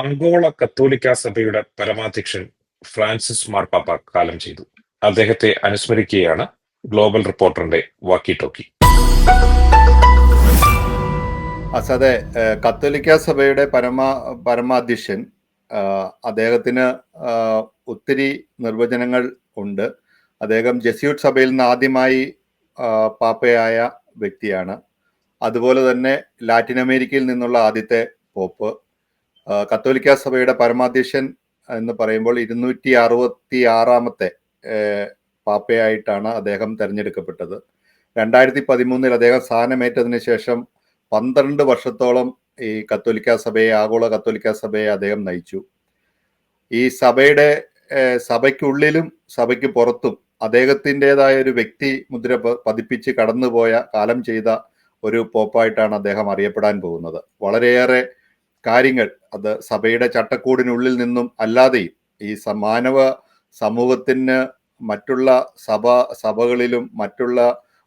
ആഗോള കത്തോലിക്ക സഭയുടെ പരമാധ്യക്ഷൻ ഫ്രാൻസിസ് മാർപ്പാപ്പ കാലം ചെയ്തു. അദ്ദേഹത്തെ അനുസ്മരിക്കുകയാണ് ഗ്ലോബൽ റിപ്പോർട്ടറിന്റെ വാക്കി ടോക്കി. അതെ കത്തോലിക്ക സഭയുടെ പരമ പരമാധ്യക്ഷൻ അദ്ദേഹത്തിന് ഒത്തിരി നിർവചനങ്ങൾ ഉണ്ട്. അദ്ദേഹം ജെസ്യൂട്ട് സഭയിൽ നിന്ന് ആദ്യമായി പാപ്പയായ വ്യക്തിയാണ്. അതുപോലെ തന്നെ ലാറ്റിൻ അമേരിക്കയിൽ നിന്നുള്ള ആദ്യത്തെ പോപ്പ്. കത്തോലിക്ക സഭയുടെ പരമാധ്യക്ഷൻ എന്ന് പറയുമ്പോൾ ഇരുന്നൂറ്റി അറുപത്തി ആറാമത്തെ പാപ്പയായിട്ടാണ് അദ്ദേഹം തെരഞ്ഞെടുക്കപ്പെട്ടത്. രണ്ടായിരത്തി പതിമൂന്നിൽ അദ്ദേഹം സ്ഥാനമേറ്റതിന് ശേഷം പന്ത്രണ്ട് വർഷത്തോളം ഈ കത്തോലിക്ക സഭയെ ആഗോള കത്തോലിക്ക സഭയെ അദ്ദേഹം നയിച്ചു. ഈ സഭയുടെ സഭയ്ക്കുള്ളിലും സഭയ്ക്ക് പുറത്തും അദ്ദേഹത്തിന്റെതായ ഒരു വ്യക്തി മുദ്ര പതിപ്പിച്ച് കടന്നുപോയ കാലം ചെയ്ത ഒരു പോപ്പായിട്ടാണ് അദ്ദേഹം അറിയപ്പെടാൻ പോകുന്നത്. വളരെയേറെ കാര്യങ്ങൾ അത് സഭയുടെ ചട്ടക്കൂടിനുള്ളിൽ നിന്നും അല്ലാതെയും ഈ മാനവ സമൂഹത്തിന് മറ്റുള്ള സഭ സഭകളിലും മറ്റുള്ള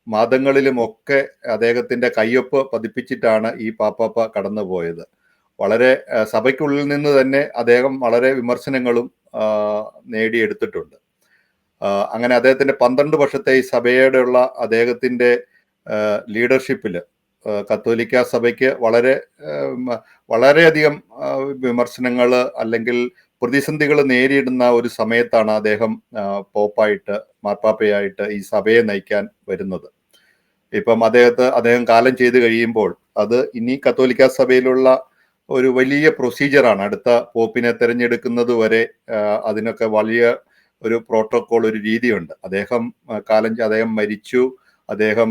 മതങ്ങളിലുമൊക്കെ അദ്ദേഹത്തിന്റെ കയ്യൊപ്പ് പതിപ്പിച്ചിട്ടാണ് ഈ പാപ്പാപ്പ കടന്നുപോയത്. വളരെ സഭയ്ക്കുള്ളിൽ നിന്ന് തന്നെ അദ്ദേഹം വളരെ വിമർശനങ്ങളും നേടിയെടുത്തിട്ടുണ്ട്. അങ്ങനെ അദ്ദേഹത്തിന്റെ പന്ത്രണ്ട് വർഷത്തെ ഈ സഭയോടെയുള്ള അദ്ദേഹത്തിന്റെ ലീഡർഷിപ്പിൽ കത്തോലിക്ക സഭയ്ക്ക് വളരെ വളരെയധികം വിമർശനങ്ങൾ അല്ലെങ്കിൽ പ്രതിസന്ധികൾ നേരിടുന്ന ഒരു സമയത്താണ് അദ്ദേഹം പോപ്പായിട്ട് മാർപ്പാപ്പയായിട്ട് ഈ സഭയെ നയിക്കാൻ വരുന്നത്. ഇപ്പം അദ്ദേഹത്തെ അദ്ദേഹം കാലം ചെയ്ത് കഴിയുമ്പോൾ അത് ഇനി കത്തോലിക്ക സഭയിലുള്ള ഒരു വലിയ പ്രൊസീജിയറാണ്. അടുത്ത പോപ്പിനെ തിരഞ്ഞെടുക്കുന്നത് വരെ അതിനൊക്കെ വലിയ ഒരു പ്രോട്ടോകോൾ ഒരു രീതിയുണ്ട്. അദ്ദേഹം കാലം അദ്ദേഹം മരിച്ചു. അദ്ദേഹം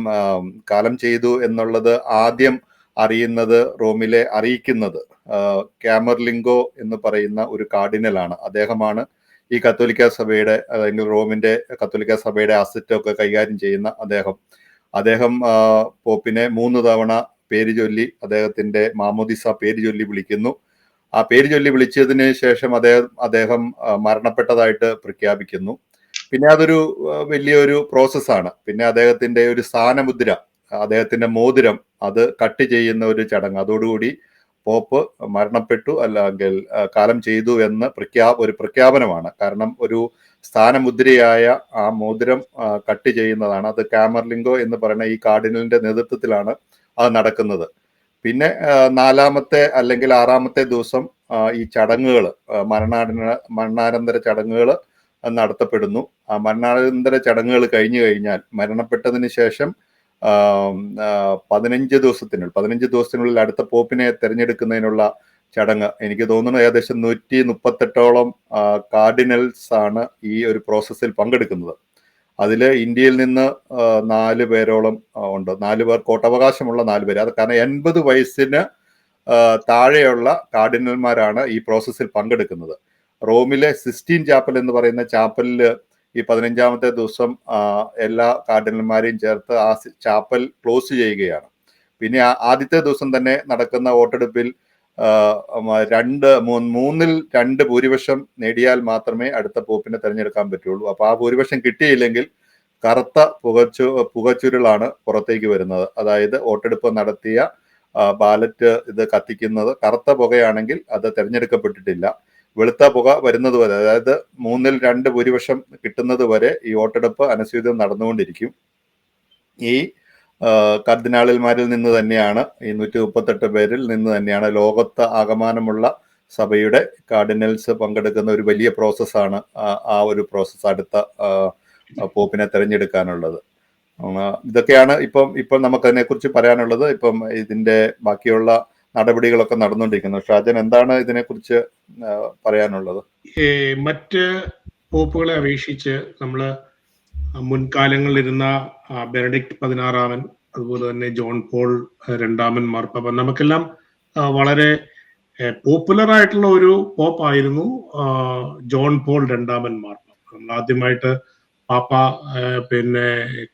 കാലം ചെയ്തു എന്നുള്ളത് ആദ്യം അറിയുന്നത് റോമിലെ അറിയിക്കുന്നത്. ക്യാമർലിംഗോ എന്ന് പറയുന്ന ഒരു കാർഡിനലാണ്. അദ്ദേഹമാണ് ഈ കത്തോലിക്ക സഭയുടെ അല്ലെങ്കിൽ റോമിന്റെ കത്തോലിക്ക സഭയുടെ അസറ്റൊക്കെ കൈകാര്യം ചെയ്യുന്ന അദ്ദേഹം. അദ്ദേഹം പോപ്പിനെ മൂന്ന് തവണ പേര് ചൊല്ലി അദ്ദേഹത്തിന്റെ മാമോദിസ പേര് ചൊല്ലി വിളിക്കുന്നു. ആ പേര് ചൊല്ലി വിളിച്ചതിന് ശേഷം അദ്ദേഹം അദ്ദേഹം മരണപ്പെട്ടതായിട്ട് പ്രഖ്യാപിക്കുന്നു. പിന്നെ അതൊരു വലിയൊരു പ്രോസസ്സാണ്. പിന്നെ അദ്ദേഹത്തിന്റെ ഒരു സ്ഥാനമുദ്ര അദ്ദേഹത്തിന്റെ മോതിരം അത് കട്ട് ചെയ്യുന്ന ഒരു ചടങ്ങ്. അതോടുകൂടി പോപ്പ് മരണപ്പെട്ടു അല്ലെങ്കിൽ കാലം ചെയ്തു എന്ന് പ്രഖ്യാ ഒരു പ്രഖ്യാപനമാണ്. കാരണം ഒരു സ്ഥാനമുദ്രയായ ആ മോതിരം കട്ട് ചെയ്യുന്നതാണ്. അത് കാമർലിംഗോ എന്ന് പറയുന്ന ഈ കാർഡിനലിന്റെ നേതൃത്വത്തിലാണ് അത് നടക്കുന്നത്. പിന്നെ നാലാമത്തെ അല്ലെങ്കിൽ ആറാമത്തെ ദിവസം ഈ ചടങ്ങുകൾ മരണാടന മരണാനന്തര ചടങ്ങുകൾ നടത്തപ്പെടുന്നു. ആ മരണാനന്തര ചടങ്ങുകൾ കഴിഞ്ഞു കഴിഞ്ഞാൽ മരണപ്പെട്ടതിന് ശേഷം പതിനഞ്ച് ദിവസത്തിനുള്ളിൽ പതിനഞ്ച് ദിവസത്തിനുള്ളിൽ അടുത്ത പോപ്പിനെ തിരഞ്ഞെടുക്കുന്നതിനുള്ള ചടങ്ങ് എനിക്ക് തോന്നുന്നു ഏകദേശം നൂറ്റി മുപ്പത്തെട്ടോളം കാർഡിനൽസ് ആണ് ഈ ഒരു പ്രോസസ്സിൽ പങ്കെടുക്കുന്നത്. അതിൽ ഇന്ത്യയിൽ നിന്ന് നാല് പേരോളം ഉണ്ട്. നാല് പേർ കോട്ടവകാശമുള്ള നാല് പേര്. അത് കാരണം എൺപത് വയസ്സിന് താഴെയുള്ള കാർഡിനൽമാരാണ് ഈ പ്രോസസ്സിൽ പങ്കെടുക്കുന്നത്. റോമിലെ സിസ്റ്റീൻ ചാപ്പൽ എന്ന് പറയുന്ന ചാപ്പലിൽ ഈ പതിനഞ്ചാമത്തെ ദിവസം എല്ലാ കാർഡിനൽമാരെയും ചേർത്ത് ആ ചാപ്പൽ ക്ലോസ് ചെയ്യുകയാണ്. പിന്നെ ആദ്യത്തെ ദിവസം തന്നെ നടക്കുന്ന വോട്ടെടുപ്പിൽ രണ്ട് മൂന്നിൽ രണ്ട് ഭൂരിപക്ഷം നേടിയാൽ മാത്രമേ അടുത്ത പോപ്പിനെ തിരഞ്ഞെടുക്കാൻ പറ്റുള്ളൂ. അപ്പൊ ആ ഭൂരിപക്ഷം കിട്ടിയില്ലെങ്കിൽ കറുത്ത പുകച്ചു പുകച്ചുരുളാണ് പുറത്തേക്ക് വരുന്നത്. അതായത് വോട്ടെടുപ്പ് നടത്തിയ ബാലറ്റ് ഇത് കത്തിക്കുന്നത് കറുത്ത പുകയാണെങ്കിൽ അത് തെരഞ്ഞെടുക്കപ്പെട്ടിട്ടില്ല. വെളുത്ത പുക വരുന്നത് വരെ അതായത് മൂന്നിൽ രണ്ട് ഭൂരിപക്ഷം കിട്ടുന്നത് വരെ ഈ വോട്ടെടുപ്പ് അനുസ്യൂതം നടന്നുകൊണ്ടിരിക്കും. ഈ കർദിനാളിന്മാരിൽ നിന്ന് തന്നെയാണ് ഈ നൂറ്റി മുപ്പത്തെട്ട് പേരിൽ നിന്ന് തന്നെയാണ് ലോകത്ത് ആകമാനമുള്ള സഭയുടെ കാർഡിനൽസ് പങ്കെടുക്കുന്ന ഒരു വലിയ പ്രോസസ്സാണ് ആ- ഒരു പ്രോസസ്സ് അടുത്ത പോപ്പിനെ തിരഞ്ഞെടുക്കാനുള്ളത്. ഇതൊക്കെയാണ് ഇപ്പം ഇപ്പം നമുക്ക് അതിനെക്കുറിച്ച് പറയാനുള്ളത്. ഇപ്പം ഇതിന്റെ ബാക്കിയുള്ള നടപടികളൊക്കെ നടന്നുകൊണ്ടിരിക്കുന്നു. ഷാജൻ എന്താണ് ഇതിനെക്കുറിച്ച് പറയാനുള്ളത്? മറ്റ് പോപ്പുകളെ അപേക്ഷിച്ച് നമ്മൾ മുൻകാലങ്ങളിലിരുന്ന ബെനഡിക്ട് പതിനാറാമൻ അതുപോലെ തന്നെ ജോൺ പോൾ രണ്ടാമൻ മാർപ്പാപ്പ നമുക്കെല്ലാം വളരെ പോപ്പുലർ ആയിട്ടുള്ള ഒരു പോപ്പ് ആയിരുന്നു ജോൺ പോൾ രണ്ടാമൻ മാർപ്പാപ്പ. നമ്മൾ ആദ്യമായിട്ട് പാപ്പ പിന്നെ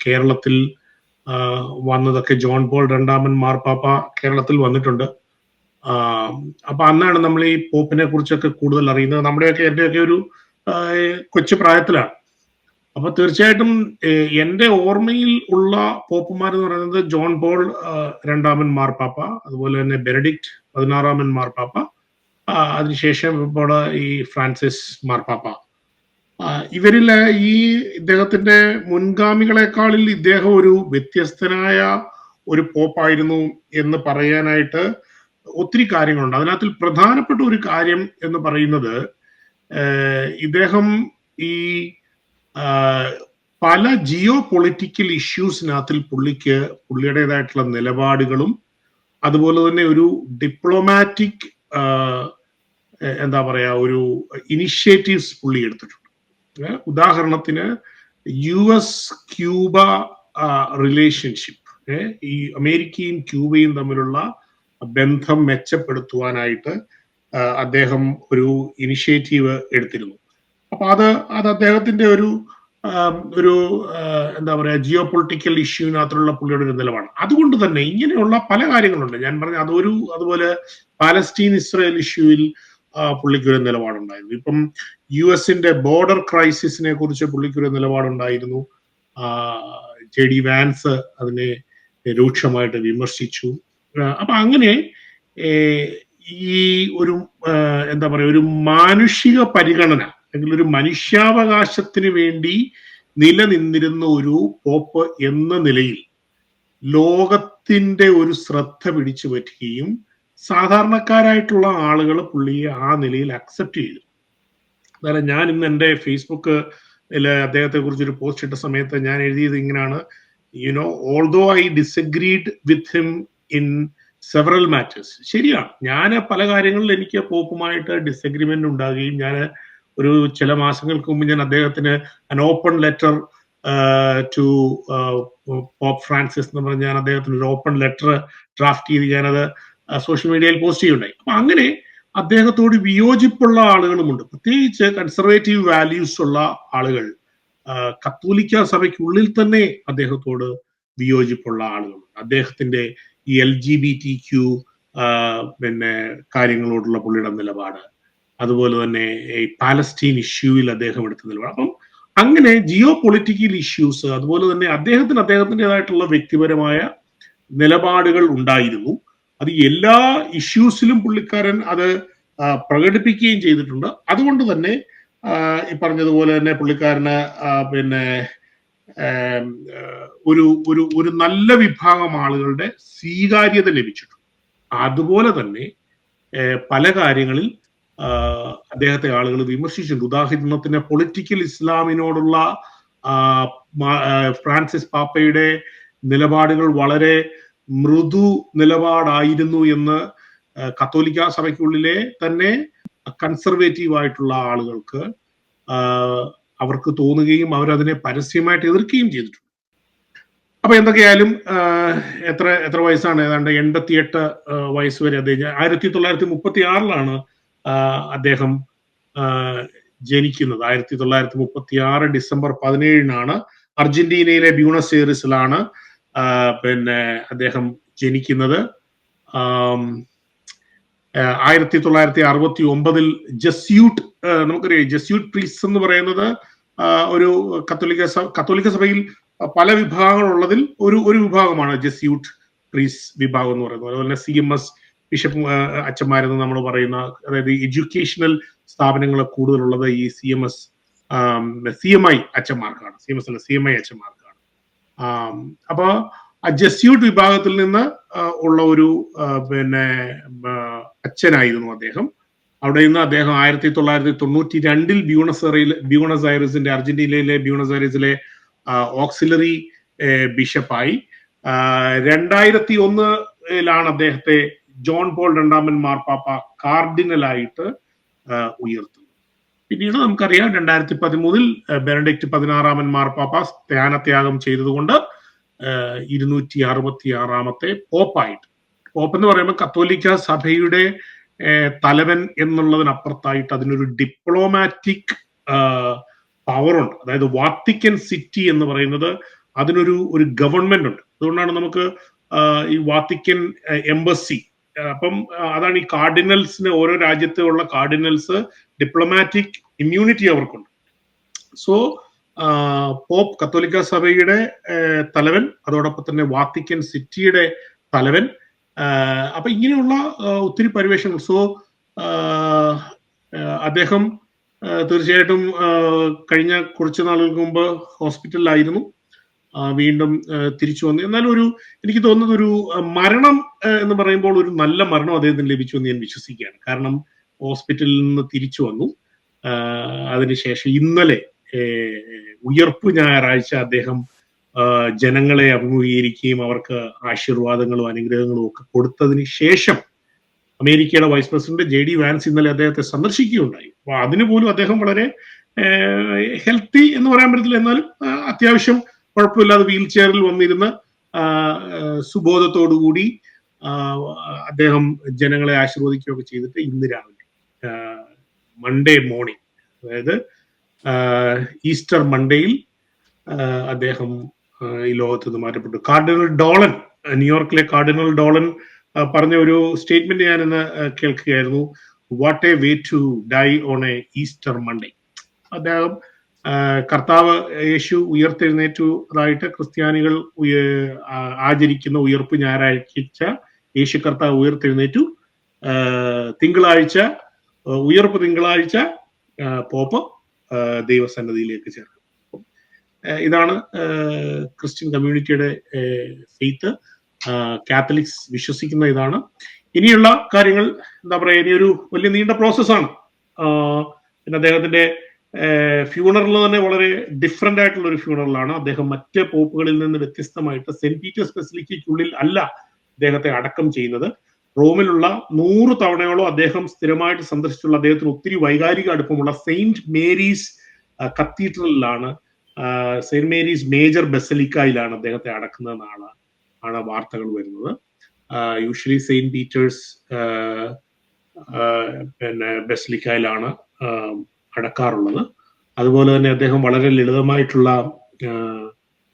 കേരളത്തിൽ വന്നതൊക്കെ ജോൺ പോൾ രണ്ടാമൻ മാർപ്പാപ്പ കേരളത്തിൽ വന്നിട്ടുണ്ട്. അപ്പൊ അന്നാണ് നമ്മൾ ഈ പോപ്പിനെ കുറിച്ചൊക്കെ കൂടുതൽ അറിയുന്നത്. നമ്മുടെയൊക്കെ എന്റെയൊക്കെ ഒരു കൊച്ചു പ്രായത്തിലാണ്. അപ്പൊ തീർച്ചയായിട്ടും എന്റെ ഓർമ്മയിൽ ഉള്ള പോപ്പുമാർ എന്ന് പറയുന്നത് ജോൺ പോൾ രണ്ടാമൻ മാർപ്പാപ്പ അതുപോലെ തന്നെ ബെനഡിക്റ്റ് പതിനാറാമൻ മാർപ്പാപ്പ അതിനുശേഷം ഇപ്പോൾ ഈ ഫ്രാൻസിസ് മാർപ്പാപ്പ. ഇവരിലെ ഈ ഇദ്ദേഹത്തിന്റെ മുൻഗാമികളെക്കാളിൽ ഇദ്ദേഹം ഒരു വ്യത്യസ്തനായ ഒരു പോപ്പായിരുന്നു എന്ന് പറയാനായിട്ട് ഒത്തിരി കാര്യങ്ങളുണ്ട്. അതിനകത്തിൽ പ്രധാനപ്പെട്ട ഒരു കാര്യം എന്ന് പറയുന്നത് ഇദ്ദേഹം ഈ പല ജിയോ പൊളിറ്റിക്കൽ ഇഷ്യൂസിനകത്തിൽ പുള്ളിക്ക് പുള്ളിയുടേതായിട്ടുള്ള നിലപാടുകളും അതുപോലെ തന്നെ ഒരു ഡിപ്ലോമാറ്റിക് എന്താ പറയാ ഒരു ഇനിഷ്യേറ്റീവ്സ് പുള്ളി എടുത്തിട്ടുണ്ട്. ഉദാഹരണത്തിന് യു എസ് ക്യൂബ റിലേഷൻഷിപ്പ് ഈ അമേരിക്കയും ക്യൂബയും തമ്മിലുള്ള ബന്ധം മെച്ചപ്പെടുത്തുവാനായിട്ട് അദ്ദേഹം ഒരു ഇനിഷ്യേറ്റീവ് എടുത്തിരുന്നു. അപ്പൊ അത് അത് അദ്ദേഹത്തിന്റെ ഒരു ഒരു എന്താ പറയുക ജിയോ പൊളിറ്റിക്കൽ ഇഷ്യൂവിനകത്തുള്ള പുള്ളിയുടെ ഒരു നിലപാട്. അതുകൊണ്ട് തന്നെ ഇങ്ങനെയുള്ള പല കാര്യങ്ങളുണ്ട്. ഞാൻ പറഞ്ഞ അതൊരു അതുപോലെ പാലസ്തീൻ ഇസ്രയേൽ ഇഷ്യൂവിൽ പുള്ളിക്കൊരു നിലപാടുണ്ടായിരുന്നു. ഇപ്പം യു എസിന്റെ ബോർഡർ ക്രൈസിസിനെ കുറിച്ച് പുള്ളിക്കൊരു നിലപാടുണ്ടായിരുന്നു. ജെ ഡി വാൻസ് അതിനെ രൂക്ഷമായിട്ട് വിമർശിച്ചു. അപ്പൊ അങ്ങനെ ഈ ഒരു എന്താ പറയുക ഒരു മാനുഷിക പരിഗണന അല്ലെങ്കിൽ ഒരു മനുഷ്യാവകാശത്തിന് വേണ്ടി നിലനിന്നിരുന്ന ഒരു പോപ്പ് എന്ന നിലയിൽ ലോകത്തിന്റെ ഒരു ശ്രദ്ധ പിടിച്ചു പറ്റുകയും സാധാരണക്കാരായിട്ടുള്ള ആളുകൾ പുള്ളിയെ ആ നിലയിൽ അക്സെപ്റ്റ് ചെയ്തു. അതായത് ഞാൻ ഇന്ന് എന്റെ ഫേസ്ബുക്ക് അദ്ദേഹത്തെ കുറിച്ച് ഒരു പോസ്റ്റ് ഇട്ട സമയത്ത് ഞാൻ എഴുതിയത് ഇങ്ങനെയാണ് you know although I disagreed with him in several matters ശരിയാണ് ഞാൻ പല കാര്യങ്ങളിൽ എനിക്ക് പോപ്പുമായിട്ട് ഡിസഗ്രിമെന്റ് ഉണ്ടാകുകയും ഞാൻ ഒരു ചില മാസങ്ങൾക്ക് മുമ്പ് ഞാൻ അദ്ദേഹത്തിന് an open letter to Pope Francis എന്ന് പറഞ്ഞ് ഞാൻ അദ്ദേഹത്തിന് ഒരു ഓപ്പൺ ലെറ്റർ ഡ്രാഫ്റ്റ് ചെയ്ത് ഞാനത് സോഷ്യൽ മീഡിയയിൽ പോസ്റ്റ് ചെയ്യുണ്ടായി അപ്പൊ അങ്ങനെ അദ്ദേഹത്തോട് വിയോജിപ്പുള്ള ആളുകളുമുണ്ട്. പ്രത്യേകിച്ച് കൺസർവേറ്റീവ് വാല്യൂസ് ഉള്ള ആളുകൾ ആ, കത്തോലിക്ക സഭയ്ക്കുള്ളിൽ തന്നെ അദ്ദേഹത്തോട് വിയോജിപ്പുള്ള ആളുകളുണ്ട്. അദ്ദേഹത്തിന്റെ ഈ L G B T Q പിന്നെ കാര്യങ്ങളോടുള്ള പുള്ളിയുടെ നിലപാട്. അതുപോലെ തന്നെ ഈ പാലസ്റ്റീൻ ഇഷ്യൂവിൽ അദ്ദേഹം എടുത്ത നിലപാട്. അപ്പം അങ്ങനെ ജിയോ പൊളിറ്റിക്കൽ ഇഷ്യൂസ് അതുപോലെ തന്നെ അദ്ദേഹത്തിന് അദ്ദേഹത്തിന്റെതായിട്ടുള്ള വ്യക്തിപരമായ നിലപാടുകൾ ഉണ്ടായിരുന്നു. അത് എല്ലാ ഇഷ്യൂസിലും പുള്ളിക്കാരൻ അത് പ്രകടിപ്പിക്കുകയും ചെയ്തിട്ടുണ്ട്. അതുകൊണ്ട് തന്നെ ഈ പറഞ്ഞതുപോലെ തന്നെ പുള്ളിക്കാരന് പിന്നെ ഒരു ഒരു ഒരു നല്ല വിഭാഗം ആളുകളുടെ സ്വീകാര്യത ലഭിച്ചിട്ടുണ്ട്. അതുപോലെ തന്നെ പല കാര്യങ്ങളിൽ അദ്ദേഹത്തെ ആളുകൾ വിമർശിച്ചിട്ടുണ്ട്. ഉദാഹരണത്തിന് പൊളിറ്റിക്കൽ ഇസ്ലാമിനോടുള്ള ഫ്രാൻസിസ് പാപ്പയുടെ നിലപാടുകൾ വളരെ മൃദു നിലപാടായിരുന്നു എന്ന് കത്തോലിക്ക സഭയ്ക്കുള്ളിലെ തന്നെ കൺസർവേറ്റീവ് ആയിട്ടുള്ള ആളുകൾക്ക് അവർക്ക് തോന്നുകയും അവരതിനെ പരസ്യമായിട്ട് എതിർക്കുകയും ചെയ്തിട്ടുണ്ട്. അപ്പൊ എന്തൊക്കെയായാലും എത്ര എത്ര വയസ്സാണ്? ഏതാണ്ട് എൺപത്തിയെട്ട് വയസ്സ് വരെ അദ്ദേഹം ആയിരത്തി തൊള്ളായിരത്തി മുപ്പത്തി ആറിലാണ് അദ്ദേഹം ജനിക്കുന്നത്. ആയിരത്തി തൊള്ളായിരത്തി മുപ്പത്തി ആറ് ഡിസംബർ പതിനേഴിനാണ് അർജന്റീനയിലെ ബ്യൂണസ് ഏറിസിലാണ് പിന്നെ അദ്ദേഹം ജനിക്കുന്നത്. ആയിരത്തി തൊള്ളായിരത്തി അറുപത്തി ഒമ്പതിൽ ജസ്യൂട്ട് നമുക്കറിയാം ജസ്യൂട്ട് പ്രീസ് എന്ന് പറയുന്നത് ഒരു കത്തോലിക്ക കത്തോലിക്ക സഭയിൽ പല വിഭാഗങ്ങളുള്ളതിൽ ഒരു ഒരു വിഭാഗമാണ് ജസ്യൂട്ട് പ്രീസ് വിഭാഗം എന്ന് പറയുന്നത്. അതുപോലെ തന്നെ സി എം എസ് ബിഷപ്പ് അച്ഛന്മാരെന്ന് നമ്മൾ പറയുന്ന അതായത് എഡ്യൂക്കേഷണൽ സ്ഥാപനങ്ങൾ കൂടുതലുള്ളത് ഈ C M S C M I അച്ഛന്മാർക്കാണ്. C M S അല്ല സി എം ഐ അച്ഛന്മാർക്കാണ് അപ്പൊ ആ ജസ്യൂട്ട് വിഭാഗത്തിൽ നിന്ന് ഉള്ള ഒരു പിന്നെ അച്ഛനായിരുന്നു അദ്ദേഹം. അവിടെ നിന്ന് അദ്ദേഹം ആയിരത്തി തൊള്ളായിരത്തി തൊണ്ണൂറ്റി രണ്ടിൽ ബ്യൂണസ് ബ്യൂണസ് ഐറിസിന്റെ അർജന്റീനയിലെ ബ്യൂണസ് ഐറിസിലെ ഓക്സിലറി ബിഷപ്പായി രണ്ടായിരത്തി ഒന്നിലാണ് അദ്ദേഹത്തെ ജോൺ പോൾ രണ്ടാമൻ മാർപ്പാപ്പ കാർഡിനലായിട്ട് ഉയർത്തുന്നത്. പിന്നീട് നമുക്കറിയാം രണ്ടായിരത്തി പതിമൂന്നിൽ ബെനഡിക്ട് പതിനാറാമൻ മാർപ്പാപ്പ സ്ഥാനത്യാഗം ചെയ്തതുകൊണ്ട് ഇരുന്നൂറ്റി അറുപത്തി ആറാമത്തെ പോപ്പായിട്ട് പോപ്പ് എന്ന് പറയുമ്പോൾ കത്തോലിക്ക സഭയുടെ തലവൻ എന്നുള്ളതിനപ്പുറത്തായിട്ട് അതിനൊരു ഡിപ്ലോമാറ്റിക് പവറുണ്ട് അതായത് വാത്തിക്കൻ സിറ്റി എന്ന് പറയുന്നത് അതിനൊരു ഒരു ഗവൺമെന്റ് ഉണ്ട്. അതുകൊണ്ടാണ് നമുക്ക് ഈ വാത്തിക്കൻ എംബസി അപ്പം അതാണ് ഈ കാർഡിനൽസിന് ഓരോ രാജ്യത്തുള്ള കാർഡിനൽസ് ഡിപ്ലോമാറ്റിക് ഇമ്മ്യൂണിറ്റി അവർക്കുണ്ട്. സോ പോപ്പ് കത്തോലിക്ക സഭയുടെ തലവൻ അതോടൊപ്പം തന്നെ വാത്തിക്കൻ സിറ്റിയുടെ തലവൻ അപ്പൊ ഇങ്ങനെയുള്ള ഒത്തിരി പരിവേഷങ്ങൾ. സോ അദ്ദേഹം തീർച്ചയായിട്ടും കഴിഞ്ഞ കുറച്ച് നാളുകൾക്ക് മുമ്പ് ഹോസ്പിറ്റലിലായിരുന്നു. വീണ്ടും തിരിച്ചു വന്നു. എന്നാൽ ഒരു എനിക്ക് തോന്നുന്നത് ഒരു മരണം എന്ന് പറയുമ്പോൾ ഒരു നല്ല മരണം അദ്ദേഹത്തിന് ലഭിച്ചു എന്ന് ഞാൻ വിശ്വസിക്കുകയാണ്. കാരണം ഹോസ്പിറ്റലിൽ നിന്ന് തിരിച്ചു വന്നു. അതിനുശേഷം ഇന്നലെ ഉയർപ്പ് ഞായറാഴ്ച അദ്ദേഹം ജനങ്ങളെ അഭിമുഖീകരിക്കുകയും അവർക്ക് ആശീർവാദങ്ങളും അനുഗ്രഹങ്ങളും ഒക്കെ കൊടുത്തതിന് ശേഷം അമേരിക്കയുടെ vice president J D Vance ഇന്നലെ അദ്ദേഹത്തെ സന്ദർശിക്കുകയുണ്ടായി. അപ്പൊ അതിന് പോലും അദ്ദേഹം വളരെ ഹെൽത്തി എന്ന് പറയാൻ പറ്റത്തില്ല. എന്നാലും അത്യാവശ്യം കുഴപ്പമില്ലാതെ വീൽ ചെയറിൽ വന്നിരുന്ന് സുബോധത്തോടുകൂടി അദ്ദേഹം ജനങ്ങളെ ആശീർവദിക്കുകയൊക്കെ ചെയ്തിട്ട് ഇന്ന് രാവിലെ മൺഡേ മോർണിംഗ് അതായത് ഈസ്റ്റർ മൺഡേയിൽ അദ്ദേഹം ഈ ലോകത്ത് നിന്ന് മാറ്റപ്പെട്ടു. കാർഡിനൽ ഡോളൻ ന്യൂയോർക്കിലെ കാർഡിനൽ ഡോളൻ പറഞ്ഞ ഒരു സ്റ്റേറ്റ്മെന്റ് ഞാൻ ഇന്ന് കേൾക്കുകയായിരുന്നു. What a way to die on a Easter Monday അദ്ദേഹം കർത്താവ് യേശു ഉയർത്തെഴുന്നേറ്റതായിട്ട് ക്രിസ്ത്യാനികൾ ആചരിക്കുന്ന ഉയർപ്പ് ഞായറാഴ്ച യേശു കർത്താവ് ഉയർത്തെഴുന്നേറ്റു. തിങ്കളാഴ്ച ഉയർപ്പ് തിങ്കളാഴ്ച പോപ്പ് ദൈവസന്നദ്ധിയിലേക്ക് ചേർക്കും ഇതാണ് ക്രിസ്ത്യൻ കമ്മ്യൂണിറ്റിയുടെ ഫെയ്ത്ത്. കാത്തലിക്സ് വിശ്വസിക്കുന്ന ഇതാണ്. ഇനിയുള്ള കാര്യങ്ങൾ എന്താ പറയാ ഒരു വലിയ നീണ്ട പ്രോസസ്സാണ്. പിന്നെ അദ്ദേഹത്തിന്റെ ഫ്യൂണറൽ തന്നെ വളരെ ഡിഫറെന്റ് ആയിട്ടുള്ള ഒരു ഫ്യൂണറലാണ് അദ്ദേഹം മറ്റ് പോപ്പുകളിൽ നിന്ന് വ്യത്യസ്തമായിട്ട് സെന്റ് പീറ്റേഴ്സ് ബെസിലിക്കയ്ക്കുള്ളിൽ അല്ല അദ്ദേഹത്തെ അടക്കം ചെയ്യുന്നത്. റോമിലുള്ള നൂറ് തവണയോളം അദ്ദേഹം സ്ഥിരമായിട്ട് സന്ദർശിച്ചുള്ള അദ്ദേഹത്തിന് ഒത്തിരി വൈകാരിക അടുപ്പമുള്ള സെയിന്റ് മേരീസ് കത്തീഡ്രലിലാണ് സെയിന്റ് മേരീസ് മേജർ ബസലിക്കയിലാണ് അദ്ദേഹത്തെ അടക്കുന്ന അടക്കുന്നതെന്നാണ് ആണ് വാർത്തകൾ വരുന്നത്. യൂഷ്വലി സെയിന്റ് പീറ്റേഴ്സ് പിന്നെ ബസലിക്കയിലാണ് അടക്കാറുള്ളത്. അതുപോലെ തന്നെ അദ്ദേഹം വളരെ ലളിതമായിട്ടുള്ള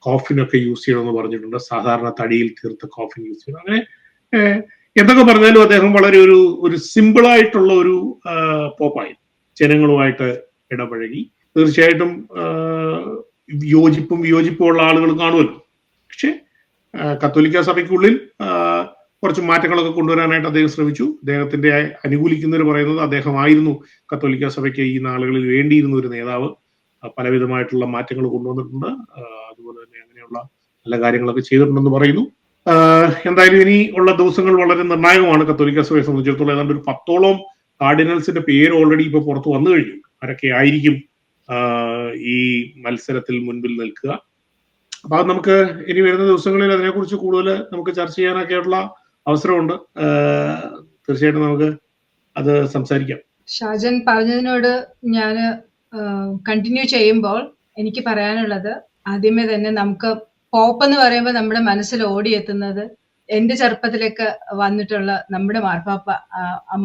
കോഫിനൊക്കെ യൂസ് ചെയ്യണമെന്ന് പറഞ്ഞിട്ടുണ്ട്. സാധാരണ തടിയിൽ തീർത്ത കോഫിൻ യൂസ് ചെയ്യണം. അങ്ങനെ എന്തൊക്കെ പറഞ്ഞാലും അദ്ദേഹം വളരെ ഒരു ഒരു സിമ്പിളായിട്ടുള്ള ഒരു പോപ്പായി. ജനങ്ങളുമായിട്ട് ഇടപഴകി. തീർച്ചയായിട്ടും യോജിപ്പും വിയോജിപ്പും ഉള്ള ആളുകൾ കാണുമല്ലോ. പക്ഷെ കത്തോലിക്ക സഭയ്ക്കുള്ളിൽ കുറച്ച് മാറ്റങ്ങളൊക്കെ കൊണ്ടുവരാനായിട്ട് അദ്ദേഹം ശ്രമിച്ചു. അദ്ദേഹത്തിന്റെ അനുകൂലിക്കുന്നവർ പറയുന്നത് അദ്ദേഹമായിരുന്നു കത്തോലിക്ക സഭയ്ക്ക് ഈ നാളുകളിൽ വേണ്ടിയിരുന്ന ഒരു നേതാവ്. പലവിധമായിട്ടുള്ള മാറ്റങ്ങൾ കൊണ്ടുവന്നിട്ടുണ്ട്. അതുപോലെ തന്നെ അങ്ങനെയുള്ള നല്ല കാര്യങ്ങളൊക്കെ ചെയ്തിട്ടുണ്ടെന്ന് പറയുന്നു. എന്തായാലും ഇനി ഉള്ള ദിവസങ്ങൾ വളരെ നിർണായകമാണ് കത്തോലിക്ക സഭയെ സംബന്ധിച്ചിടത്തോളം. ഏതാണ്ട് ഒരു പത്തോളം കാർഡിനൽസിന്റെ പേര് ഓൾറെഡി ഇപ്പൊ പുറത്ത് വന്നു കഴിഞ്ഞു. ആരൊക്കെ ആയിരിക്കും ഈ മത്സരത്തിൽ മുൻപിൽ നിൽക്കുക. അപ്പൊ അത് നമുക്ക് ഇനി വരുന്ന ദിവസങ്ങളിൽ അതിനെക്കുറിച്ച് കൂടുതൽ നമുക്ക് ചർച്ച ചെയ്യാനൊക്കെയുള്ള അവസരമുണ്ട്. തീർച്ചയായിട്ടും നമുക്ക് അത് സംസാരിക്കാം. ഷാജൻ പറഞ്ഞതിനോട് ഞാൻ കണ്ടിന്യൂ ചെയ്യുമ്പോൾ എനിക്ക് പറയാനുള്ളത് ആദ്യമേ തന്നെ നമുക്ക് പോപ്പ് എന്ന് പറയുമ്പോൾ നമ്മുടെ മനസ്സിൽ ഓടിയെത്തുന്നത് എന്റെ ചെറുപ്പത്തിലേക്ക് വന്നിട്ടുള്ള നമ്മുടെ മാർപ്പാപ്പ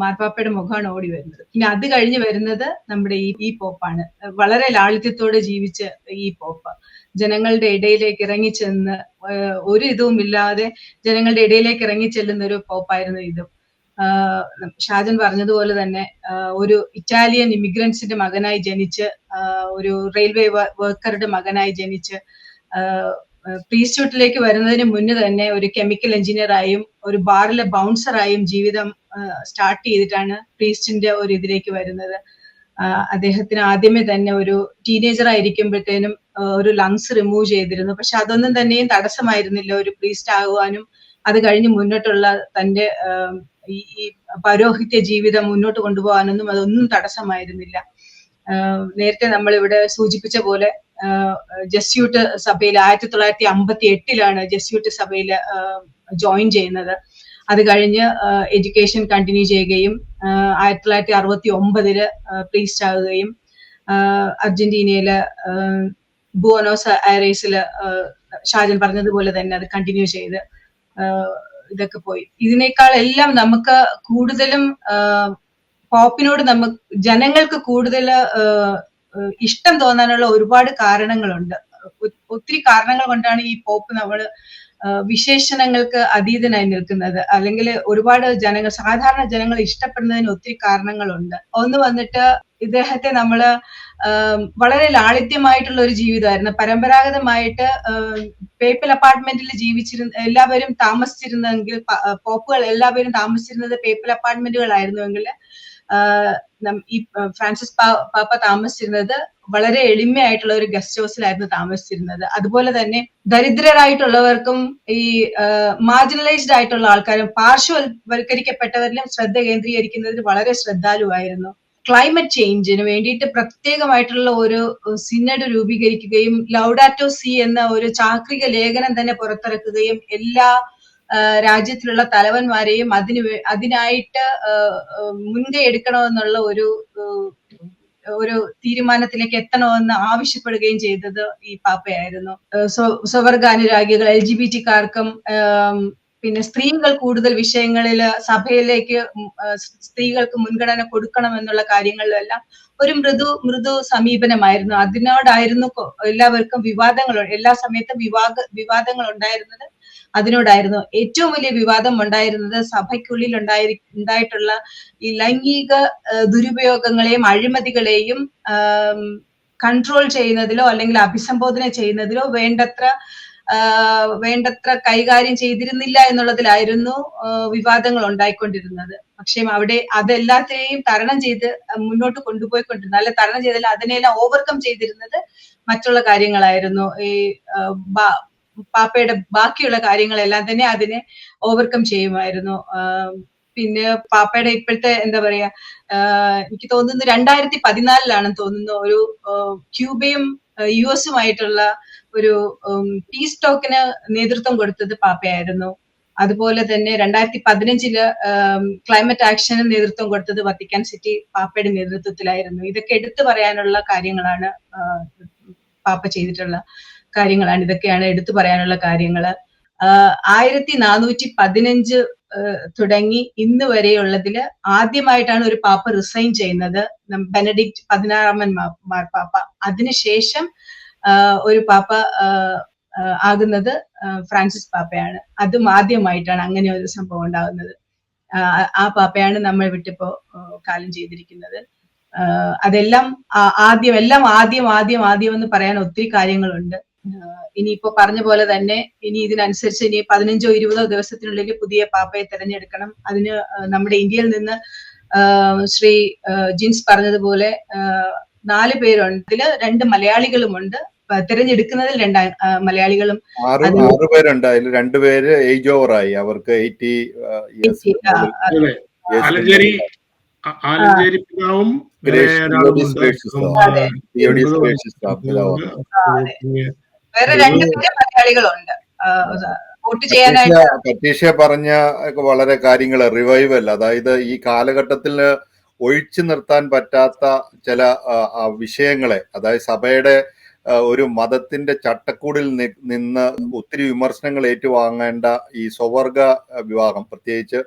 മാർപ്പാപ്പയുടെ മുഖമാണ് ഓടി വരുന്നത്. ഇനി അത് കഴിഞ്ഞ് വരുന്നത് നമ്മുടെ ഈ ഈ പോപ്പാണ്. വളരെ ലാളിത്യത്തോടെ ജീവിച്ച ഈ പോപ്പ്. ജനങ്ങളുടെ ഇടയിലേക്ക് ഇറങ്ങിച്ചെന്ന് ചെന്ന് ഒരു ഇതും ഇല്ലാതെ ജനങ്ങളുടെ ഇടയിലേക്ക് ഇറങ്ങിച്ചെല്ലുന്ന ഒരു പോപ്പായിരുന്നു ഇതും. ഷാജൻ പറഞ്ഞതുപോലെ തന്നെ ഒരു ഇറ്റാലിയൻ ഇമിഗ്രൻസിന്റെ മകനായി ജനിച്ച് ഒരു റെയിൽവേ വർക്കറുടെ മകനായി ജനിച്ച് പ്രീസ്റ്റ്യൂട്ടിലേക്ക് വരുന്നതിന് മുന്നേ തന്നെ ഒരു കെമിക്കൽ എഞ്ചിനീയറായും ഒരു ബാറിലെ ബൗൺസറായും ജീവിതം സ്റ്റാർട്ട് ചെയ്തിട്ടാണ് പ്രീസ്റ്റിന്റെ ഒരു ഇതിലേക്ക് വരുന്നത്. അദ്ദേഹത്തിന് ആദ്യമേ തന്നെ ഒരു ടീനേജർ ആയിരിക്കുമ്പോഴത്തേനും ഒരു ലങ്സ് റിമൂവ് ചെയ്തിരുന്നു. പക്ഷെ അതൊന്നും തന്നെയും തടസ്സമായിരുന്നില്ല ഒരു പ്രീസ്റ്റ് ആകുവാനും അത് കഴിഞ്ഞ് മുന്നോട്ടുള്ള തന്റെ ഈ പരോഹിത്യ ജീവിതം മുന്നോട്ട് കൊണ്ടുപോകാനൊന്നും അതൊന്നും തടസ്സമായിരുന്നില്ല. നേരത്തെ നമ്മൾ ഇവിടെ സൂചിപ്പിച്ച പോലെ ജസ്യൂട്ട് സഭയിൽ ആയിരത്തി തൊള്ളായിരത്തി അമ്പത്തി എട്ടിലാണ് ജസ്യൂട്ട് സഭയിൽ ജോയിൻ ചെയ്യുന്നത്. അത് കഴിഞ്ഞ് എഡ്യൂക്കേഷൻ കണ്ടിന്യൂ ചെയ്യുകയും ആയിരത്തി തൊള്ളായിരത്തി അറുപത്തി ഒമ്പതിൽ പ്രീസ്റ്റ് ആകുകയും അർജന്റീനയിലെ ബുവനോസ് ഐറേസിൽ ഷാജൻ പറഞ്ഞതുപോലെ തന്നെ അത് കണ്ടിന്യൂ ചെയ്ത് ഇതൊക്കെ പോയി. ഇതിനേക്കാൾ എല്ലാം നമുക്ക് കൂടുതലും പോപ്പിനോട് നമുക്ക് ജനങ്ങൾക്ക് കൂടുതൽ ഇഷ്ടം തോന്നാനുള്ള ഒരുപാട് കാരണങ്ങളുണ്ട്. ഒത്തിരി കാരണങ്ങൾ കൊണ്ടാണ് ഈ പോപ്പ് നമ്മൾ വിശേഷണങ്ങൾക്ക് അതീതനായി നിൽക്കുന്നത്. അല്ലെങ്കിൽ ഒരുപാട് ജനങ്ങൾ സാധാരണ ജനങ്ങൾ ഇഷ്ടപ്പെടുന്നതിന് ഒത്തിരി കാരണങ്ങളുണ്ട്. ഒന്ന് വന്നിട്ട് ഇദ്ദേഹത്തെ നമ്മൾ വളരെ ലാളിത്യമായിട്ടുള്ള ഒരു ജീവിതമായിരുന്നു. പരമ്പരാഗതമായിട്ട് പേപ്പൽ അപ്പാർട്ട്മെന്റിൽ ജീവിച്ചിരുന്ന എല്ലാവരും താമസിച്ചിരുന്നെങ്കിൽ പോപ്പുകൾ എല്ലാവരും താമസിച്ചിരുന്നത് പേപ്പൽ അപ്പാർട്ട്മെന്റുകളായിരുന്നുവെങ്കിൽ ഈ ഫ്രാൻസിസ് പാപ്പ താമസിച്ചിരുന്നത് വളരെ എളിമയായിട്ടുള്ള ഒരു ഗസ്റ്റ് ഹൗസിലായിരുന്നു താമസിച്ചിരുന്നത്. അതുപോലെ തന്നെ ദരിദ്രരായിട്ടുള്ളവർക്കും ഈ മാർജിനലൈസ്ഡ് ആയിട്ടുള്ള ആൾക്കാരും പാർശ്വവൽക്കരിക്കപ്പെട്ടവരിലും ശ്രദ്ധ കേന്ദ്രീകരിക്കുന്നതിൽ വളരെ ശ്രദ്ധാലുവായിരുന്നു. ക്ലൈമറ്റ് ചേഞ്ചിന് വേണ്ടിയിട്ട് പ്രത്യേകമായിട്ടുള്ള ഒരു സിന്നഡ് രൂപീകരിക്കുകയും ലൗഡാറ്റോ സി എന്ന ഒരു ചാക്രിക ലേഖനം തന്നെ പുറത്തിറക്കുകയും എല്ലാ രാജ്യത്തിലുള്ള തലവന്മാരെയും അതിന് അതിനായിട്ട് മുൻകൈ എടുക്കണമെന്നുള്ള ഒരു ഒരു തീരുമാനത്തിലേക്ക് എത്തണമെന്ന് ആവശ്യപ്പെടുകയും ചെയ്തത് ഈ പാപ്പയായിരുന്നു. സ്വവർഗാനുരാഗികൾ എൽ ജി ബി ടിക്കാർക്കും പിന്നെ സ്ത്രീകൾ കൂടുതൽ വിഷയങ്ങളിൽ സഭയിലേക്ക് സ്ത്രീകൾക്ക് മുൻഗണന കൊടുക്കണം എന്നുള്ള കാര്യങ്ങളിലെല്ലാം ഒരു മൃദു മൃദു സമീപനമായിരുന്നു. അതിനോടായിരുന്നു എല്ലാവർക്കും വിവാദങ്ങൾ എല്ലാ സമയത്തും വിവാദ വിവാദങ്ങൾ ഉണ്ടായിരുന്നത് അതിനോടായിരുന്നു ഏറ്റവും വലിയ വിവാദം ഉണ്ടായിരുന്നത്. സഭയ്ക്കുള്ളിൽ ഉണ്ടായി ഉണ്ടായിട്ടുള്ള ഈ ലൈംഗിക ദുരുപയോഗങ്ങളെയും അഴിമതികളെയും കൺട്രോൾ ചെയ്യുന്നതിലോ അല്ലെങ്കിൽ അഭിസംബോധന ചെയ്യുന്നതിലോ വേണ്ടത്ര വേണ്ടത്ര കൈകാര്യം ചെയ്തിരുന്നില്ല എന്നുള്ളതിലായിരുന്നു വിവാദങ്ങൾ ഉണ്ടായിക്കൊണ്ടിരുന്നത്. പക്ഷേ അവിടെ അതെല്ലാത്തിനെയും തരണം ചെയ്ത് മുന്നോട്ട് കൊണ്ടുപോയിക്കൊണ്ടിരുന്നത്. അല്ലെ തരണം ചെയ്തല്ല അതിനെല്ലാം ഓവർകം ചെയ്തിരുന്നത് മറ്റുള്ള കാര്യങ്ങളായിരുന്നു. ഈ പാപ്പയുടെ ബാക്കിയുള്ള കാര്യങ്ങളെല്ലാം തന്നെ അതിനെ ഓവർകം ചെയ്യുമായിരുന്നു. പിന്നെ പാപ്പയുടെ ഇപ്പോഴത്തെ എന്താ പറയാ എനിക്ക് തോന്നുന്നു രണ്ടായിരത്തി പതിനാലിലാണെന്ന് തോന്നുന്നു ഒരു ക്യൂബയും യു എസുമായിട്ടുള്ള ഒരു പീസ് ടോക്കിന് നേതൃത്വം കൊടുത്തത് പാപ്പയായിരുന്നു. അതുപോലെ തന്നെ രണ്ടായിരത്തി പതിനഞ്ചിൽ ക്ലൈമറ്റ് ആക്ഷന് നേതൃത്വം കൊടുത്തത് വത്തിക്കാൻ സിറ്റി പാപ്പയുടെ നേതൃത്വത്തിലായിരുന്നു. ഇതൊക്കെ എടുത്തു പറയാനുള്ള കാര്യങ്ങളാണ് പാപ്പ ചെയ്തിട്ടുള്ള കാര്യങ്ങളാണ്. ഇതൊക്കെയാണ് എടുത്തു പറയാനുള്ള കാര്യങ്ങൾ. ആയിരത്തി നാനൂറ്റി പതിനഞ്ച് തുടങ്ങി ഇന്ന് വരെയുള്ളതിൽ ആദ്യമായിട്ടാണ് ഒരു പാപ്പ റിസൈൻ ചെയ്യുന്നത്. ബെനഡിക്റ്റ് പതിനാറാമൻ മാർ മാർപ്പാപ്പ അതിനുശേഷം ഒരു പാപ്പ ആകുന്നത് ഫ്രാൻസിസ് പാപ്പയാണ്. അതും ആദ്യമായിട്ടാണ് അങ്ങനെ ഒരു സംഭവം ഉണ്ടാകുന്നത്. ആ പാപ്പയാണ് നമ്മൾ വിട്ടിപ്പോ കാലം ചെയ്തിരിക്കുന്നത്. അതെല്ലാം ആദ്യം എല്ലാം ആദ്യം ആദ്യം ആദ്യം എന്ന് പറയാൻ ഒത്തിരി കാര്യങ്ങളുണ്ട്. ഇനിയിപ്പോ പറഞ്ഞ പോലെ തന്നെ ഇനി ഇതിനനുസരിച്ച് ഇനി പതിനഞ്ചോ ഇരുപതോ ദിവസത്തിനുള്ളിൽ പുതിയ പാപ്പയെ തെരഞ്ഞെടുക്കണം. അതിന് നമ്മുടെ ഇന്ത്യയിൽ നിന്ന് ശ്രീ ജിൻസ് പറഞ്ഞതുപോലെ നാല് പേരുണ്ട്. ഇതിൽ രണ്ട് മലയാളികളുമുണ്ട്. തിരഞ്ഞെടുക്കുന്നതിൽ രണ്ട് മലയാളികളും ആറ് പേരുണ്ട്. അതിൽ രണ്ടുപേര് ഏജ് ഓവർ ആയി അവർക്ക് എയ്റ്റി ആലഞ്ചേരി പിതാവും അതെ. എൺപത് രണ്ട് വേറെ രണ്ടുപേരും മലയാളികളുണ്ട് വോട്ട് ചെയ്യാനായിട്ട് കറ്റീഷ്യ പറഞ്ഞ വളരെ കാര്യങ്ങൾ റിവൈവൽ അതായത് ഈ കാലഘട്ടത്തിൽ ഒഴിച്ചു നിർത്താൻ പറ്റാത്ത ചില വിഷയങ്ങളെ അതായത് സഭയുടെ ഒരു മതത്തിന്റെ ചട്ടക്കൂടിൽ നിന്ന് ഒത്തിരി വിമർശനങ്ങൾ ഏറ്റുവാങ്ങേണ്ട ഈ സ്വവർഗ വിവാഹം പ്രത്യേകിച്ച്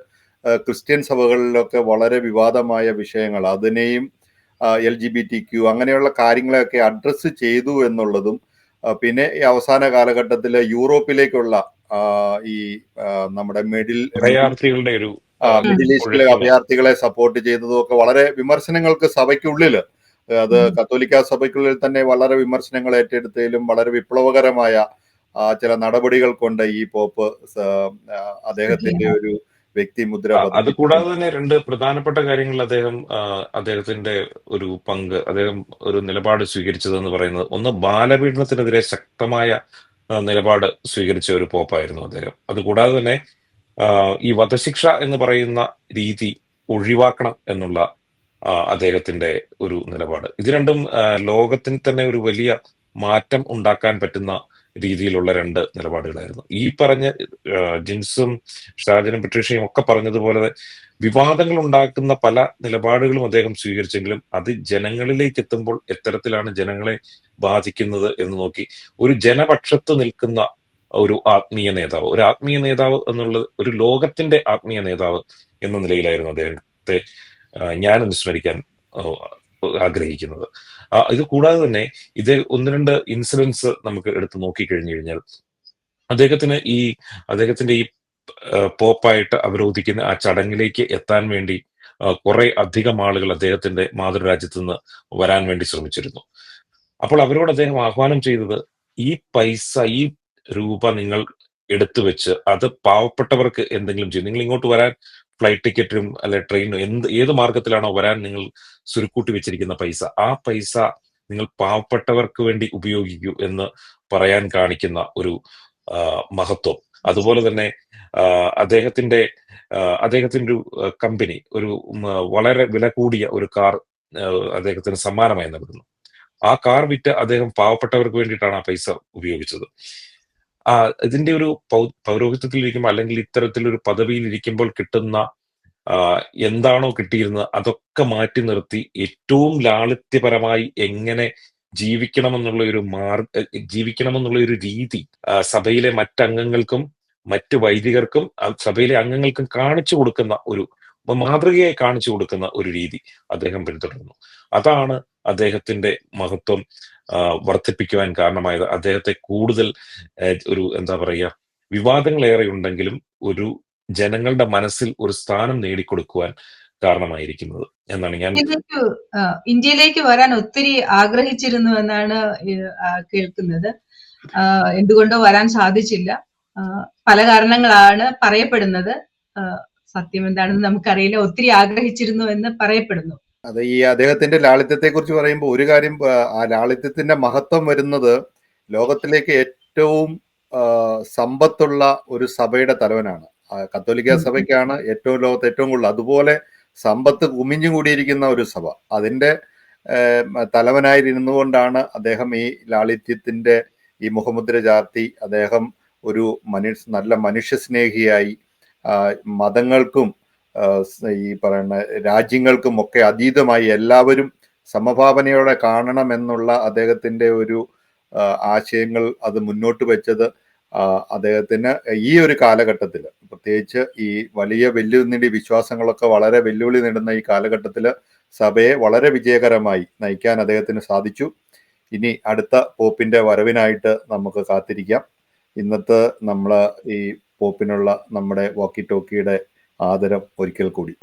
ക്രിസ്ത്യൻ സഭകളിലൊക്കെ വളരെ വിവാദമായ വിഷയങ്ങൾ അതിനെയും L G B T Q അങ്ങനെയുള്ള കാര്യങ്ങളെയൊക്കെ അഡ്രസ്സ് ചെയ്തു എന്നുള്ളതും പിന്നെ ഈ അവസാന കാലഘട്ടത്തിൽ യൂറോപ്പിലേക്കുള്ള ഈ നമ്മുടെ മിഡിൽ അഭയാർത്ഥികളുടെ ഒരു മിഡിൽ ഈസ്റ്റിലെ. അഭയാർത്ഥികളെ സപ്പോർട്ട് ചെയ്തതും ഒക്കെ വളരെ വിമർശനങ്ങൾക്ക് സഭയ്ക്കുള്ളിൽ അത്. കത്തോലിക്ക സഭയ്ക്കുള്ളിൽ തന്നെ വളരെ വിമർശനങ്ങൾ ഏറ്റെടുത്തതിലും വളരെ വിപ്ലവകരമായ ചില നടപടികൾ കൊണ്ട് ഈ പോപ്പ് അദ്ദേഹത്തിന്റെ ഒരു വ്യക്തിമുദ്ര മുദ്ര അത്. കൂടാതെ തന്നെ രണ്ട് പ്രധാനപ്പെട്ട കാര്യങ്ങൾ അദ്ദേഹം ആ, അദ്ദേഹത്തിന്റെ ഒരു പങ്ക് അദ്ദേഹം ഒരു നിലപാട് സ്വീകരിച്ചതെന്ന് പറയുന്നത് ഒന്ന് ബാലപീഡനത്തിനെതിരെ ശക്തമായ ആ, നിലപാട് സ്വീകരിച്ച ഒരു പോപ്പായിരുന്നു അദ്ദേഹം അതുകൂടാതെ തന്നെ ആ, ഈ വധശിക്ഷ എന്ന് പറയുന്ന രീതി ഒഴിവാക്കണം എന്നുള്ള ആ, അദ്ദേഹത്തിന്റെ ഒരു നിലപാട് ഇത് രണ്ടും ആ, ലോകത്തിന് തന്നെ ഒരു വലിയ മാറ്റം ഉണ്ടാക്കാൻ പറ്റുന്ന രീതിയിലുള്ള രണ്ട് നിലപാടുകളായിരുന്നു. ഈ പറഞ്ഞ ജിൻസും ഷാജനും പട്രീഷയും ഒക്കെ പറഞ്ഞതുപോലെ വിവാദങ്ങൾ ഉണ്ടാക്കുന്ന പല നിലപാടുകളും അദ്ദേഹം സ്വീകരിച്ചെങ്കിലും അത് ജനങ്ങളിലേക്ക് എത്തുമ്പോൾ എത്തരത്തിലാണ് ജനങ്ങളെ ബാധിക്കുന്നത് എന്ന് നോക്കി ഒരു ജനപക്ഷത്ത് നിൽക്കുന്ന ഒരു ആത്മീയ നേതാവ് ഒരു ആത്മീയ നേതാവ് എന്നുള്ളത് ഒരു ലോകത്തിന്റെ ആത്മീയ നേതാവ് എന്ന നിലയിലായിരുന്നു അദ്ദേഹത്തെ ഞാൻ അനുസ്മരിക്കാൻ ആഗ്രഹിക്കുന്നത്. ഇത് കൂടാതെ തന്നെ ഇത് ഒന്ന് രണ്ട് ഇൻസിഡൻസ് നമുക്ക് എടുത്ത് നോക്കിക്കഴിഞ്ഞു കഴിഞ്ഞാൽ അദ്ദേഹത്തിന് ഈ അദ്ദേഹത്തിന്റെ ഈ പോപ്പായിട്ട് അവരോധിക്കുന്ന ആ ചടങ്ങിലേക്ക് എത്താൻ വേണ്ടി കുറെ അധികം ആളുകൾ അദ്ദേഹത്തിന്റെ മാതൃരാജ്യത്തു നിന്ന് വരാൻ വേണ്ടി ശ്രമിച്ചിരുന്നു. അപ്പോൾ അവരോട് അദ്ദേഹം ആഹ്വാനം ചെയ്തത് ഈ പൈസ ഈ രൂപ നിങ്ങൾ എടുത്തു വെച്ച് അത് പാവപ്പെട്ടവർക്ക് എന്തെങ്കിലും ചെയ്യും. നിങ്ങൾ ഇങ്ങോട്ട് വരാൻ ഫ്ലൈറ്റ് ടിക്കറ്റും അല്ലെ ട്രെയിനും എന്ത് ഏത് മാർഗത്തിലാണോ വരാൻ നിങ്ങൾ സുരുക്കൂട്ടി വെച്ചിരിക്കുന്ന പൈസ ആ പൈസ നിങ്ങൾ പാവപ്പെട്ടവർക്ക് വേണ്ടി ഉപയോഗിക്കൂ എന്ന് പറയാൻ കാണിക്കുന്ന ഒരു മഹത്വം. അതുപോലെ തന്നെ അദ്ദേഹത്തിന്റെ അദ്ദേഹത്തിന്റെ ഒരു കമ്പനി ഒരു വളരെ വില കൂടിയ ഒരു കാർ അദ്ദേഹത്തിന് സമ്മാനമായി നൽകുന്നു. ആ കാർ വിറ്റ് അദ്ദേഹം പാവപ്പെട്ടവർക്ക് വേണ്ടിയിട്ടാണ് ആ പൈസ ഉപയോഗിച്ചത്. ഇതിന്റെ ഒരു പൗ- പൗരോഹിത്യത്തിൽ ഇരിക്കുമ്പോൾ അല്ലെങ്കിൽ ഇത്തരത്തിലൊരു പദവിയിൽ ഇരിക്കുമ്പോൾ കിട്ടുന്ന എന്താണോ കിട്ടിയിരുന്നത് അതൊക്കെ മാറ്റി നിർത്തി ഏറ്റവും ലാളിത്യപരമായി എങ്ങനെ ജീവിക്കണമെന്നുള്ള ഒരു മാർഗ ജീവിക്കണമെന്നുള്ള ഒരു രീതി സഭയിലെ മറ്റംഗങ്ങൾക്കും മറ്റ് വൈദികർക്കും സഭയിലെ അംഗങ്ങൾക്കും കാണിച്ചു കൊടുക്കുന്ന ഒരു മാതൃകയായി കാണിച്ചു കൊടുക്കുന്ന ഒരു രീതി അദ്ദേഹം പിന്തുടരുന്നു അതാണ് അദ്ദേഹത്തിന്റെ മഹത്വം. വർദ്ധിപ്പിക്കുവാൻ കാരണമായത്. അദ്ദേഹത്തെ കൂടുതൽ ഒരു എന്താ പറയുക വിവാദങ്ങളേറെ ഉണ്ടെങ്കിലും ഒരു ജനങ്ങളുടെ മനസ്സിൽ ഒരു സ്ഥാനം നേടിക്കൊടുക്കുവാൻ കാരണമായിരിക്കുന്നത് എന്നാണ് ഞാൻ ഇന്ത്യയിലേക്ക് വരാൻ ഒത്തിരി ആഗ്രഹിച്ചിരുന്നു എന്നാണ് കേൾക്കുന്നത്. എന്തുകൊണ്ടോ വരാൻ സാധിച്ചില്ല. പല കാരണങ്ങളാണ് പറയപ്പെടുന്നത്. സത്യം എന്താണെന്ന് നമുക്കറിയില്ല. ഒത്തിരി ആഗ്രഹിച്ചിരുന്നു എന്ന് പറയപ്പെടുന്നു. അത് ഈ അദ്ദേഹത്തിന്റെ ലാളിത്യത്തെ കുറിച്ച് പറയുമ്പോൾ ഒരു കാര്യം ആ, ലാളിത്യത്തിന്റെ മഹത്വം വരുന്നത് ലോകത്തിലേക്ക് ഏറ്റവും സമ്പത്തുള്ള ഒരു സഭയുടെ തലവനാണ്. കത്തോലിക്ക സഭയ്ക്കാണ് ഏറ്റവും ലോകത്ത് ഏറ്റവും കൂടുതൽ അതുപോലെ സമ്പത്ത് കുമിഞ്ഞു കൂടിയിരിക്കുന്ന ഒരു സഭ. അതിന്റെ തലവനായിരുന്നു കൊണ്ടാണ് അദ്ദേഹം ഈ ലാളിത്യത്തിന്റെ ഈ മുഖമുദ്ര ചാർത്തി അദ്ദേഹം ഒരു മനുഷ്യ നല്ല മനുഷ്യസ്നേഹിയായി സ്നേഹിയായി മതങ്ങൾക്കും ഈ പറയുന്ന രാജ്യങ്ങൾക്കുമൊക്കെ അതീതമായി എല്ലാവരും സമഭാവനയോടെ കാണണമെന്നുള്ള അദ്ദേഹത്തിന്റെ ഒരു ആശയങ്ങൾ അത് മുന്നോട്ട് വെച്ചത് അദ്ദേഹത്തിന് ഈ ഒരു കാലഘട്ടത്തിൽ പ്രത്യേകിച്ച് ഈ വലിയ വെല്ലുവിളി വിശ്വാസങ്ങളൊക്കെ വളരെ വെല്ലുവിളി നേടുന്ന ഈ കാലഘട്ടത്തിൽ സഭയെ വളരെ വിജയകരമായി നയിക്കാൻ അദ്ദേഹത്തിന് സാധിച്ചു. ഇനി അടുത്ത പോപ്പിന്റെ വരവിനായിട്ട് നമുക്ക് കാത്തിരിക്കാം. ഇന്നത്തെ നമ്മൾ ഈ പോപ്പിനുള്ള നമ്മുടെ വാക്കി ടോക്കിയുടെ ആദരം ഒരിക്കൽ കൂടി.